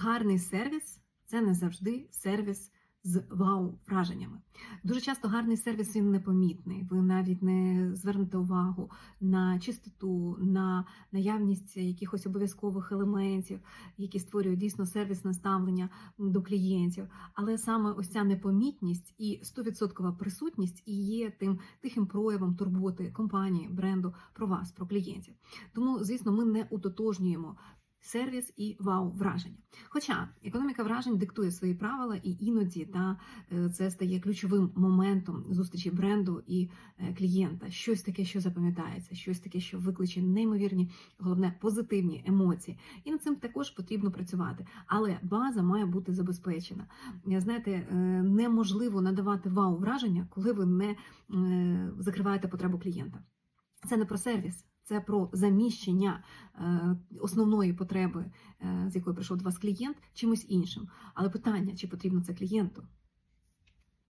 гарний сервіс це не завжди сервіс з вау-враженнями. Дуже часто гарний сервіс він непомітний. Ви навіть не звернете увагу на чистоту, на наявність якихось обов'язкових елементів, які створюють дійсно сервісне ставлення до клієнтів. Але саме ось ця непомітність і 100% присутність і є тим тихим проявом турботи компанії, бренду про вас, про клієнтів. Тому, звісно, ми не утотожнюємо. Сервіс і вау враження. Хоча економіка вражень диктує свої правила, і іноді та е, це стає ключовим моментом зустрічі бренду і е, клієнта. Щось таке, що запам'ятається, щось таке, що викличе неймовірні, головне позитивні емоції. І над цим також потрібно працювати. Але база має бути забезпечена. Е, Знаєте, неможливо надавати вау враження, коли ви не закриваєте потребу клієнта. Це не про сервіс. Це про заміщення е, основної потреби, е, з якої прийшов до вас клієнт, чимось іншим. Але питання, чи потрібно це клієнту?